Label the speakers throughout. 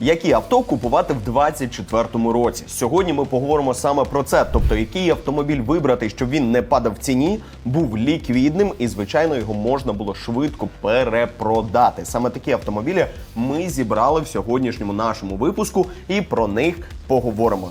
Speaker 1: Які авто купувати в 2024 році? Сьогодні ми поговоримо саме про це. Тобто, який автомобіль вибрати, щоб він не падав в ціні, був ліквідним і, звичайно, його можна було швидко перепродати. Саме такі автомобілі ми зібрали в сьогоднішньому нашому випуску, і про них поговоримо.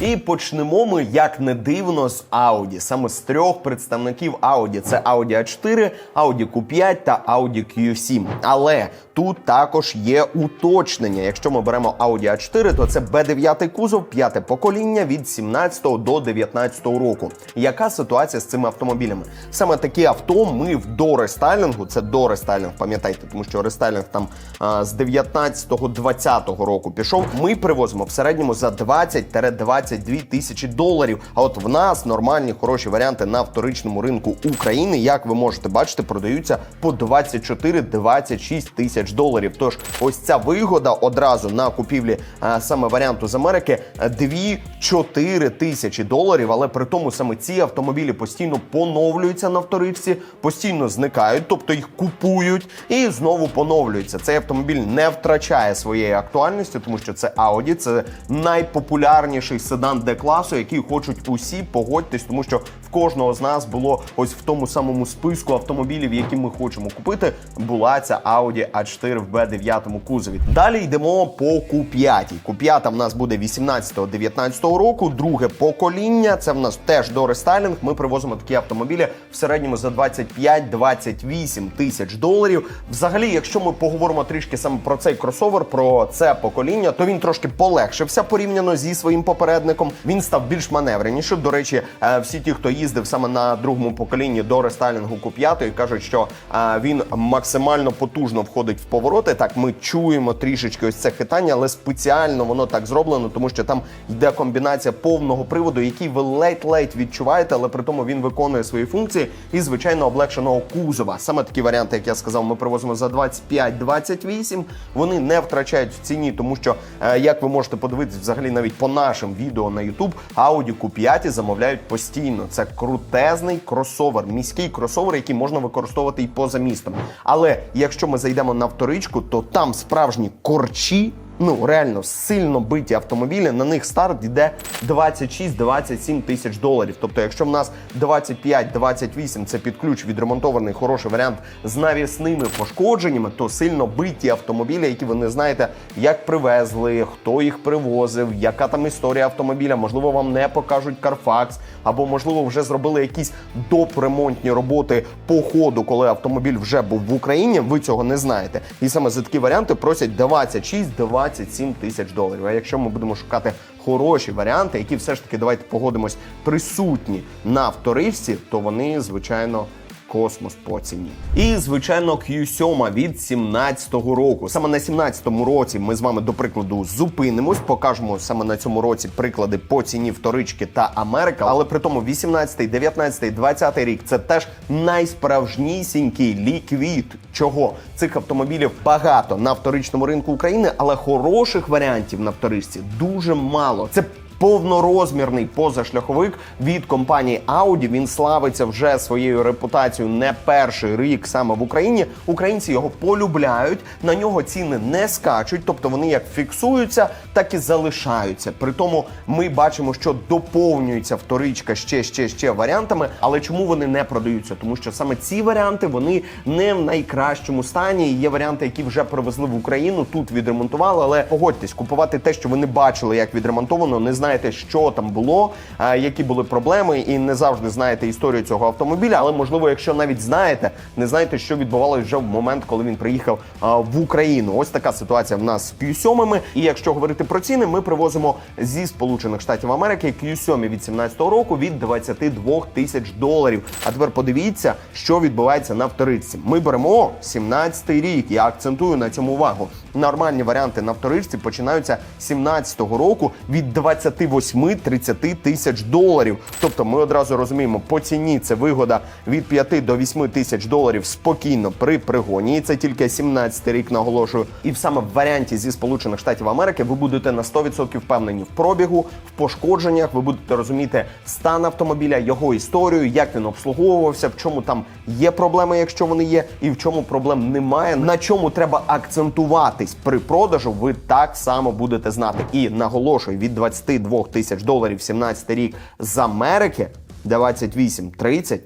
Speaker 1: І почнемо ми, як не дивно, з Audi. Саме з трьох представників Audi. Це Audi A4, Audi Q5 та Audi Q7. Але тут також є уточнення. Якщо ми беремо Audi A4, то це B9 кузов, п'яте покоління від 17 до 19 року. Яка ситуація з цими автомобілями? Саме такі авто ми в дорестайлінгу, це дорестайлінг, пам'ятайте, тому що рестайлінг там а, з 19-20 року пішов. Ми привозимо в середньому за 20-22 тисячі доларів. А от в нас нормальні хороші варіанти на вторичному ринку України, як ви можете бачити, продаються по 24-26 тисяч доларів. Тож ось ця вигода одразу на купівлі а, саме варіанту з Америки 2-4 тисячі доларів. Але при тому саме ці автомобілі постійно поновлюються на вторичці, постійно зникають, тобто їх купують і знову поновлюються. Цей автомобіль не втрачає своєї актуальності, тому що це Audi, це найпопулярніший седан Д-класу, який хочуть усі погодьтесь, тому що кожного з нас було ось в тому самому списку автомобілів, які ми хочемо купити, була ця Audi A4 в B9 кузові. Далі йдемо по Q5. Q5 в нас буде 18-19 року, друге покоління. Це в нас теж до рестайлінг. Ми привозимо такі автомобілі в середньому за 25-28 тисяч доларів. Взагалі, якщо ми поговоримо трішки саме про цей кросовер, про це покоління, то він трошки полегшився порівняно зі своїм попередником. Він став більш маневренішим. До речі, е, всі ті, хто їздив саме на другому поколінні до рестайлінгу Q5, кажуть, що він максимально потужно входить в повороти. Так, ми чуємо трішечки ось це хитання, але спеціально воно так зроблено, тому що там йде комбінація повного приводу, який ви ледь-ледь відчуваєте, але при тому він виконує свої функції і звичайно облегшеного кузова. Саме такі варіанти, як я сказав, ми привозимо за 25-28. Вони не втрачають в ціні, тому що е, як ви можете подивитися, взагалі навіть по нашим відео на YouTube, Audi Q5 замовляють постійно. Це крутезний кросовер, міський кросовер, який можна використовувати і поза містом. Але якщо ми зайдемо на вторичку, то там справжні корчі. Ну реально сильно биті автомобілі. На них старт йде 26-27 тисяч доларів. Тобто, якщо в нас 25-28 це під ключ відремонтований хороший варіант з навісними пошкодженнями, то сильно биті автомобілі, які ви не знаєте, як привезли, хто їх привозив, яка там історія автомобіля. Можливо, вам не покажуть Carfax, або можливо вже зробили якісь допремонтні роботи по ходу, коли автомобіль вже був в Україні. Ви цього не знаєте. І саме за такі варіанти просять 26-27 тисяч доларів. А якщо ми будемо шукати хороші варіанти, які все ж таки давайте погодимось присутні на вторичці, то вони звичайно. Космос по ціні. І, звичайно, Q7 від 17-го року. Саме на 17-му році ми з вами, до прикладу, зупинимось, покажемо саме на цьому році приклади по ціні вторички та Америка. Але при тому 18-й, 19-й, 20-й рік це теж найсправжнісінький ліквід. Чого цих автомобілів багато на вторичному ринку України, але хороших варіантів на вторичці дуже мало. Це повнорозмірний позашляховик від компанії Audi. Він славиться вже своєю репутацією не перший рік саме в Україні. Українці його полюбляють, на нього ціни не скачуть, тобто вони як фіксуються, так і залишаються. При тому ми бачимо, що доповнюється вторичка ще ще ще варіантами. Але чому вони не продаються? Тому що саме ці варіанти вони не в найкращому стані. Є варіанти, які вже привезли в Україну, тут відремонтували. Але погодьтесь, купувати те, що ви не бачили, як відремонтовано, не знаєте, що там було, які були проблеми, і не завжди знаєте історію цього автомобіля. Але можливо, якщо навіть знаєте, не знаєте, що відбувалося вже в момент, коли він приїхав в Україну. Ось така ситуація в нас з Q7. І якщо говорити про ціни, ми привозимо зі Сполучених Штатів Америки Q7 від 17-го року від 22 тисяч доларів. А тепер подивіться, що відбувається на вторичці. Ми беремо 17-й рік. Я акцентую на цьому увагу. Нормальні варіанти на вторичці починаються 17-го року від 20 28-30 тисяч доларів. Тобто ми одразу розуміємо, по ціні це вигода від 5 до 8 тисяч доларів спокійно при пригоні. І це тільки 17 рік наголошую. І в саме в варіанті зі Сполучених Штатів Америки ви будете на 100% впевнені в пробігу, в пошкодженнях. Ви будете розуміти стан автомобіля, його історію, як він обслуговувався, в чому там є проблеми, якщо вони є, і в чому проблем немає. На чому треба акцентуватись при продажу, ви так само будете знати. І наголошую, від 22 тисяч доларів 17 рік з Америки 28-30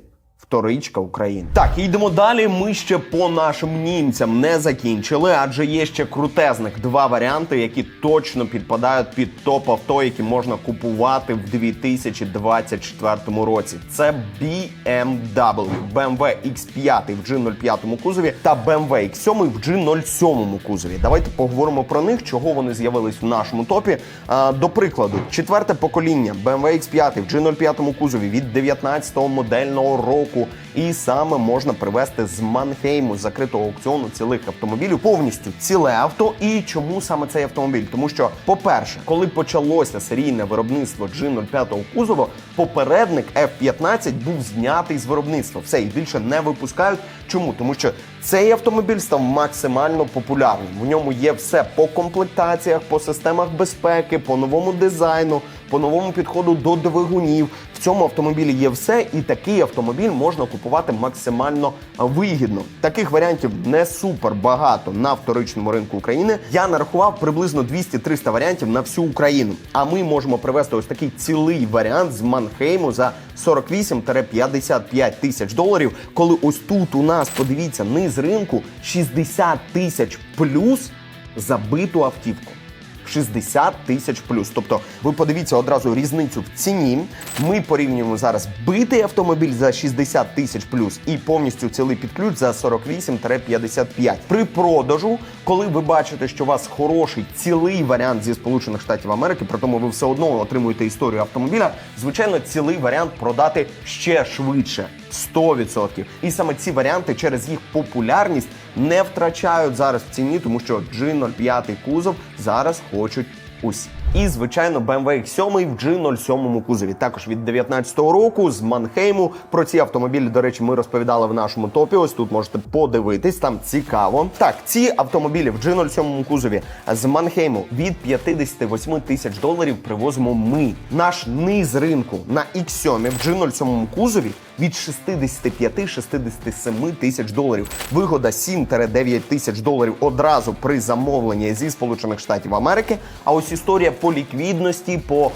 Speaker 1: Вторичка України. Так, і йдемо далі. Ми ще по нашим німцям не закінчили, адже є ще крутезних два варіанти, які точно підпадають під топ авто, які можна купувати в 2024 році. Це BMW, BMW X5 в G05 кузові та BMW X7 в G07 кузові. Давайте поговоримо про них, чого вони з'явились в нашому топі. А, до прикладу, четверте покоління BMW X5 в G05 кузові від 19-го модельного року. І саме можна привезти з Манхейму з закритого аукціону цілих автомобілів повністю ціле авто. І чому саме цей автомобіль? Тому що, по-перше, коли почалося серійне виробництво G05 кузова, попередник F15 був знятий з виробництва. Все і більше не випускають. Чому? Тому що цей автомобіль став максимально популярним. В ньому є все по комплектаціях, по системах безпеки, по новому дизайну, по новому підходу до двигунів. В цьому автомобілі є все, і такий автомобіль можна купувати максимально вигідно. Таких варіантів не супер багато на вторичному ринку України. Я нарахував приблизно 200-300 варіантів на всю Україну. А ми можемо привезти ось такий цілий варіант з Манхейму за 48-55 тисяч доларів. Коли ось тут у нас подивіться низ ринку 60 тисяч плюс забиту автівку. 60 тисяч плюс. Тобто, ви подивіться одразу різницю в ціні. Ми порівнюємо зараз битий автомобіль за 60 тисяч плюс і повністю цілий під ключ за 48-55. При продажу, коли ви бачите, що у вас хороший цілий варіант зі Сполучених Штатів Америки, при тому ви все одно отримуєте історію автомобіля. Звичайно, цілий варіант продати ще швидше. 100%. І саме ці варіанти через їх популярність не втрачають зараз в ціні, тому що G05 кузов зараз хочуть усі. І, звичайно, BMW X7 в G07 кузові. Також від 19-го року з Манхейму. Про ці автомобілі, до речі, ми розповідали в нашому топі. Ось тут можете подивитись, там цікаво. Так, ці автомобілі в G07 кузові з Манхейму від 58 тисяч доларів привозимо ми. Наш низ ринку на X7 в G07 кузові від 65-67 тисяч доларів. Вигода 7-9 тисяч доларів одразу при замовленні зі Сполучених Штатів Америки. А ось історія по ліквідності, по е,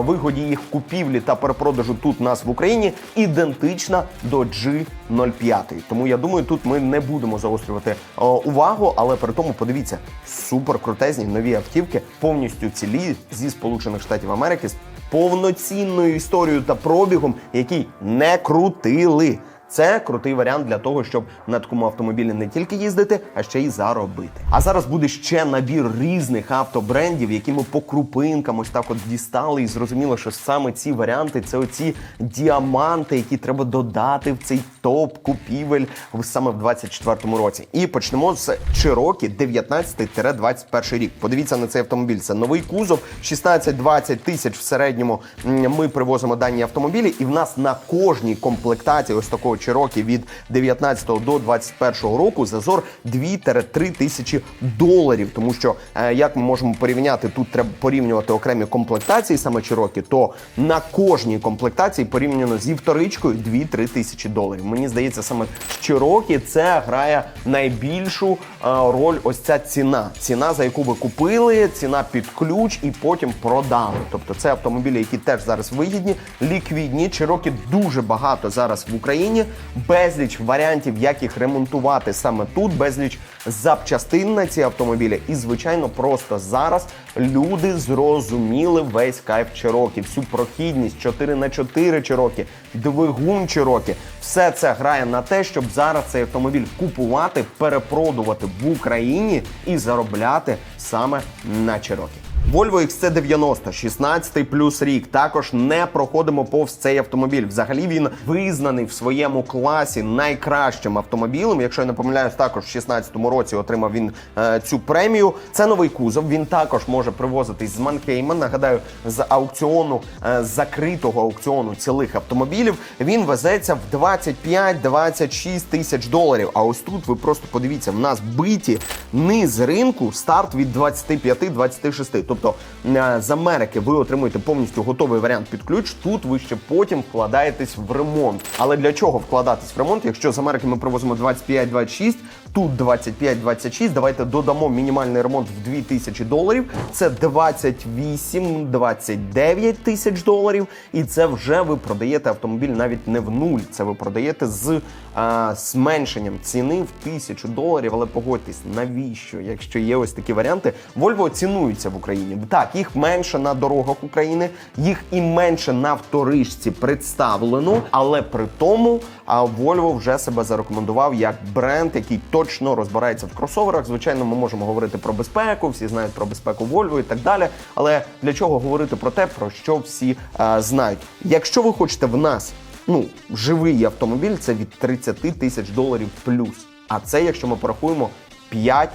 Speaker 1: вигоді їх купівлі та перепродажу тут нас в Україні ідентична до G05. Тому я думаю, тут ми не будемо заострювати е, увагу, але при тому подивіться супер крутезні нові автівки, повністю цілі зі Сполучених Штатів Америки повноцінною історією та пробігом, який не крутили. Це крутий варіант для того, щоб на такому автомобілі не тільки їздити, а ще й заробити. А зараз буде ще набір різних автобрендів, які ми по крупинкам ось так от дістали, і зрозуміло, що саме ці варіанти це оці діаманти, які треба додати в цей топ купівель саме в 24-му році. І почнемо з Cherokee 19-21 рік. Подивіться на цей автомобіль. Це новий кузов, 16-20 тисяч в середньому. Ми привозимо дані автомобілі, і в нас на кожній комплектації ось такого Cherokee від 19 до 21 року зазор 2-3 тисячі доларів. Тому що е, як ми можемо порівняти, тут треба порівнювати окремі комплектації саме Cherokee, то на кожній комплектації порівняно зі вторичкою 2-3 тисячі доларів. Мені здається, саме в Cherokee це грає найбільшу е, роль. Ось ця ціна. Ціна, за яку ви купили, ціна під ключ і потім продали. Тобто це автомобілі, які теж зараз вигідні, ліквідні. Cherokee дуже багато зараз в Україні. Безліч варіантів, як їх ремонтувати саме тут, безліч запчастин на ці автомобілі. І, звичайно, просто зараз люди зрозуміли весь кайф Cherokee, всю прохідність 4 на 4 Cherokee, двигун Чирокі. Все це грає на те, щоб зараз цей автомобіль купувати, перепродувати в Україні і заробляти саме на Cherokee. Volvo XC90, 16 плюс рік. Також не проходимо повз цей автомобіль. Взагалі він визнаний в своєму класі найкращим автомобілем. Якщо я не помиляюсь, також в 16-му році отримав він е, цю премію. Це новий кузов. Він також може привозитись з Манхейма. Нагадаю, з аукціону е, закритого аукціону цілих автомобілів. Він везеться в 25-26 тисяч доларів. А ось тут ви просто подивіться, в нас биті низ ринку старт від 25-26. Тобто е, з Америки ви отримуєте повністю готовий варіант під ключ. Тут ви ще потім вкладаєтесь в ремонт. Але для чого вкладатись в ремонт? Якщо з Америки ми привозимо 25-26, тут 25-26, давайте додамо мінімальний ремонт в 2000 доларів. Це 28-29 тисяч доларів. І це вже ви продаєте автомобіль навіть не в нуль. Це ви продаєте з а, зменшенням ціни в тисячу доларів. Але погодьтесь, навіщо? Якщо є ось такі варіанти, Volvo цінуються в Україні. Так, їх менше на дорогах України, їх і менше на вторичці представлено, але при тому Volvo вже себе зарекомендував як бренд, який точно розбирається в кросоверах. Звичайно, ми можемо говорити про безпеку, всі знають про безпеку Volvo і так далі. Але для чого говорити про те, про що всі а, знають? Якщо ви хочете в нас ну живий автомобіль, це від 30 тисяч доларів плюс. А це, якщо ми порахуємо 5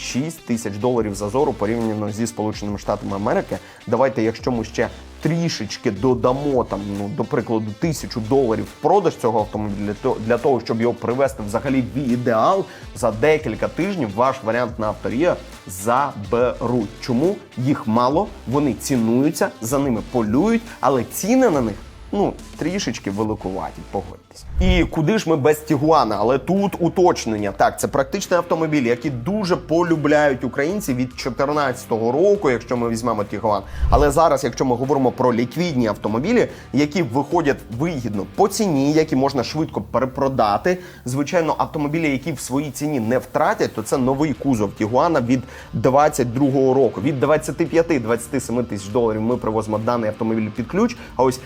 Speaker 1: 6 тисяч доларів зазору порівняно зі Сполученими Штатами Америки. Давайте, якщо ми ще трішечки додамо там, ну до прикладу, тисячу доларів в продаж цього автомобіля того- для того, щоб його привести взагалі в ідеал за декілька тижнів. Ваш варіант на авторія заберуть. Чому їх мало? Вони цінуються, за ними полюють, але ціни на них ну трішечки великуваті, погодьтесь. І куди ж ми без Тігуана? Але тут уточнення. Так, це практичний автомобіль, який дуже полюбляють українці від 2014 року, якщо ми візьмемо Тігуан. Але зараз, якщо ми говоримо про ліквідні автомобілі, які виходять вигідно по ціні, які можна швидко перепродати. Звичайно, автомобілі, які в своїй ціні не втратять, то це новий кузов Тігуана від 22-го року. Від 25-27 тисяч доларів ми привозимо даний автомобіль під ключ. А ось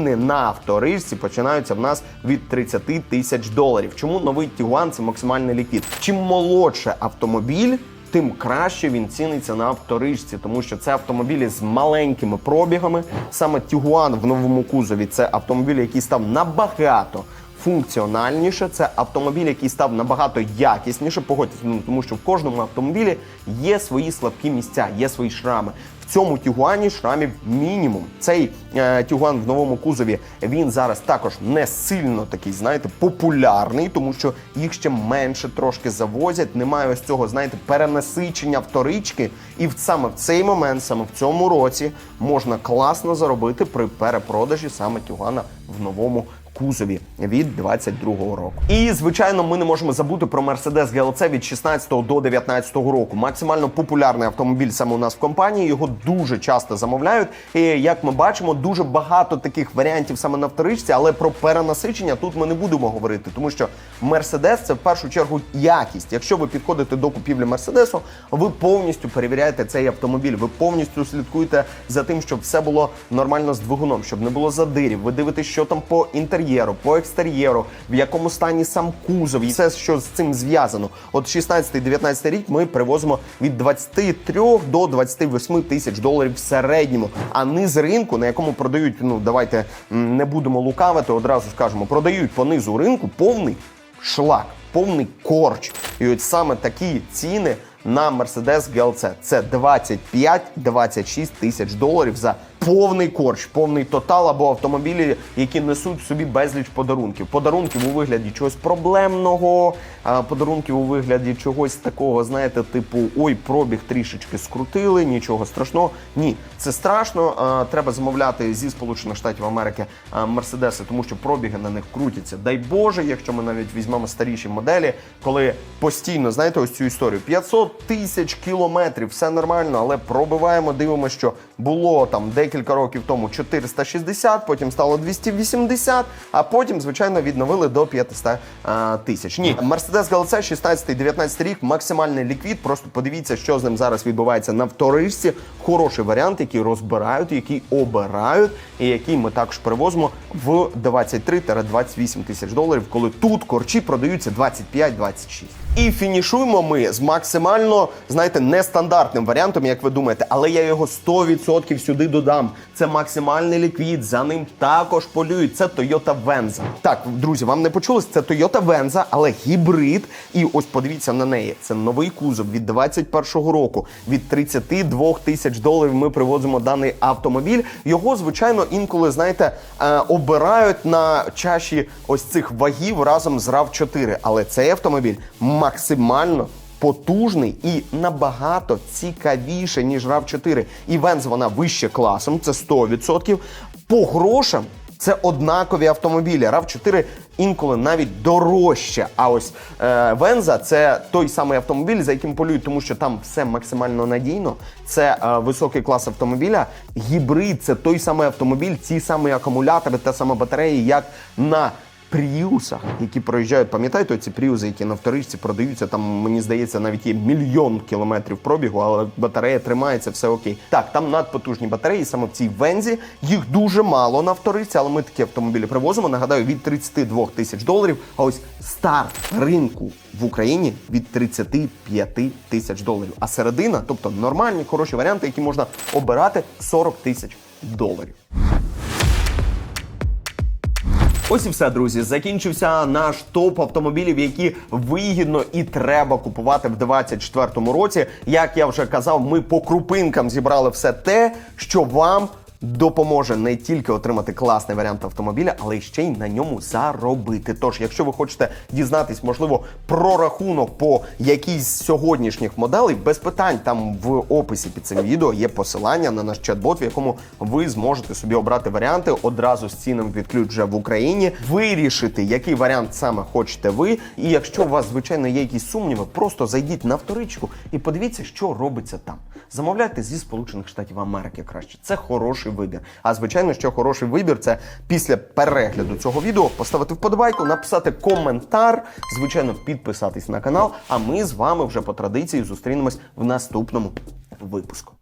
Speaker 1: ціни на авторижці починаються в нас від 30 тисяч доларів. Чому новий Тігуан це максимальний ліквід? Чим молодше автомобіль. Тим краще він ціниться на авторижці, тому що це автомобілі з маленькими пробігами. Саме Тігуан в новому кузові це автомобіль, який став набагато функціональніше. Це автомобіль, який став набагато якісніше. Погодьтесь, ну, тому що в кожному автомобілі є свої слабкі місця, є свої шрами. В цьому Тігуані шрамів мінімум. Цей е, Тігуан в новому кузові він зараз також не сильно такий, знаєте, популярний, тому що їх ще менше трошки завозять. Немає ось цього, знаєте, перенасичення вторички. І в саме в цей момент, саме в цьому році, можна класно заробити при перепродажі саме Тігуана в новому кузові від 22-го року. І звичайно, ми не можемо забути про Mercedes GLC від 16 до 19 року. Максимально популярний автомобіль саме у нас в компанії. Його дуже часто замовляють. І як ми бачимо, дуже багато таких варіантів саме на вторичці, але про перенасичення тут ми не будемо говорити, тому що Mercedes це в першу чергу якість. Якщо ви підходите до купівлі Мерседесу, ви повністю перевіряєте цей автомобіль. Ви повністю слідкуєте за тим, щоб все було нормально з двигуном, щоб не було задирів. Ви дивитесь, що там по інтер'єру, по екстер'єру, в якому стані сам кузов, і все, що з цим зв'язано. От 16-19 рік ми привозимо від 23 до 28 тисяч доларів в середньому. А низ ринку, на якому продають, ну давайте не будемо лукавити, одразу скажемо, продають по низу ринку повний шлак, повний корч. І от саме такі ціни на Mercedes GLC. Це 25-26 тисяч доларів за повний корч, повний тотал або автомобілі, які несуть собі безліч подарунків. Подарунків у вигляді чогось проблемного, подарунків у вигляді чогось такого, знаєте, типу ой, пробіг трішечки скрутили, нічого страшного. Ні, це страшно. Треба замовляти зі Сполучених Штатів Америки мерседеси, тому що пробіги на них крутяться. Дай Боже, якщо ми навіть візьмемо старіші моделі, коли постійно знаєте ось цю історію: 500 тисяч кілометрів, все нормально, але пробиваємо, дивимося, що було там декілька років тому 460, потім стало 280, а потім, звичайно, відновили до 500 а, тисяч. Ні, Mercedes GLC 16-19 рік, максимальний ліквід. Просто подивіться, що з ним зараз відбувається на вторичці. Хороший варіант, який розбирають, який обирають, і який ми також привозимо в 23-28 тисяч доларів, коли тут корчі продаються 25-26. І фінішуємо ми з максимально, знаєте, нестандартним варіантом, як ви думаєте, але я його 100% сюди додам. Це максимальний ліквід, за ним також полюють. Це Toyota Venza. Так, друзі, вам не почулось? Це Toyota Venza, але гібрид. І ось подивіться на неї. Це новий кузов від 21-го року. Від 32 тисяч доларів ми привозимо даний автомобіль. Його, звичайно, інколи, знаєте, е, обирають на чаші ось цих вагів разом з RAV4. Але цей автомобіль максимально потужний і набагато цікавіше, ніж RAV4. І Венз вона вище класом, це 100%. По грошам це однакові автомобілі. RAV4 інколи навіть дорожче. А ось е, Венза це той самий автомобіль, за яким полюють, тому що там все максимально надійно. Це е, високий клас автомобіля. Гібрид це той самий автомобіль, ці самі акумулятори, та сама батарея, як на Пріусах, які проїжджають, пам'ятаєте, ці пріуси, які на вторичці продаються, там мені здається, навіть є мільйон кілометрів пробігу, але батарея тримається, все окей. Так, там надпотужні батареї, саме в цій вензі. Їх дуже мало на вторичці, але ми такі автомобілі привозимо. Нагадаю, від 32 тисяч доларів. А ось старт ринку в Україні від 35 тисяч доларів. А середина, тобто нормальні, хороші варіанти, які можна обирати 40 тисяч доларів. Ось і все, друзі. Закінчився наш топ автомобілів, які вигідно і треба купувати в 2024 році. Як я вже казав, ми по крупинкам зібрали все те, що вам. Допоможе не тільки отримати класний варіант автомобіля, але й ще й на ньому заробити. Тож, якщо ви хочете дізнатись, можливо, про рахунок по якійсь з сьогоднішніх моделей, без питань там в описі під цим відео є посилання на наш чат-бот, в якому ви зможете собі обрати варіанти одразу з цінами під ключ вже в Україні, вирішити, який варіант саме хочете ви. І якщо у вас, звичайно, є якісь сумніви, просто зайдіть на вторичку і подивіться, що робиться там. Замовляйте зі Сполучених Штатів Америки краще. Це хороший вибір. А звичайно, що хороший вибір це після перегляду цього відео поставити вподобайку, написати коментар, звичайно, підписатись на канал. А ми з вами вже по традиції зустрінемось в наступному випуску.